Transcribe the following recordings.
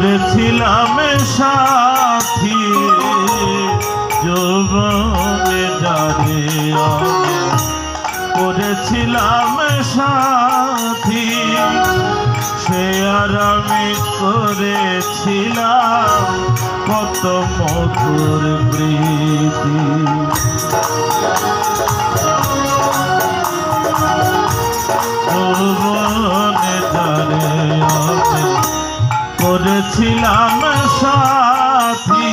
করেছিলাম সাথী যৌবনে যারে করেছিলাম সাথী সে আর আমি করেছিলাম কত মধুর প্রীতি করেছিলাম সাথী।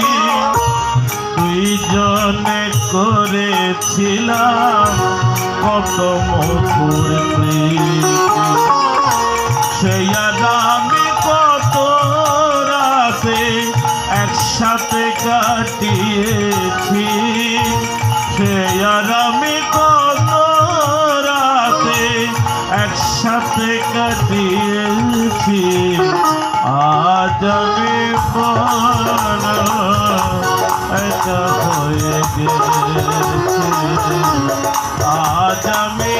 দুইজনে করেছিলাম কত মধুর সেই কত রাতে একসাথে কাটিয়েছি। সেই কত রাতে একসাথে কাটিয়েছি। বড় একা হয়ে গেছি আজ আমি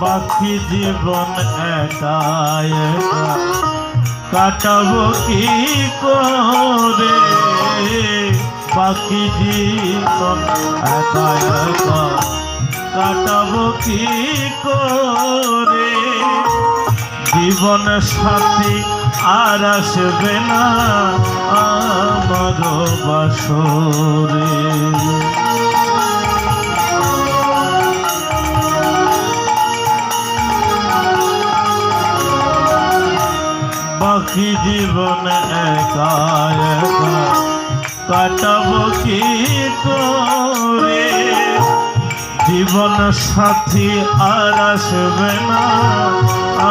পাখি জীবন একা একা কাটাবো কি করে? পাখি জীবন একা একা কাটাবো কি করে? জীবন সাথী আর আসবে না আমার বাসরে। বাকি জীবন একা কাটাবো কি করে? জীবন সাথী আর আসবে না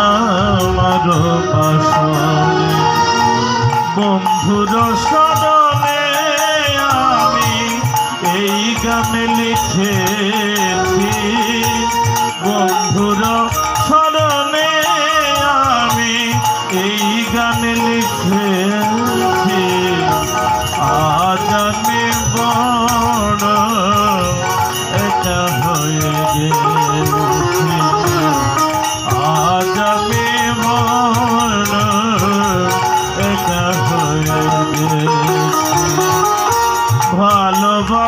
আমার পাশে। বন্ধুর স্মরণে আমি এই গান লিখেছি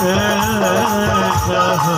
হয়ে গেছে।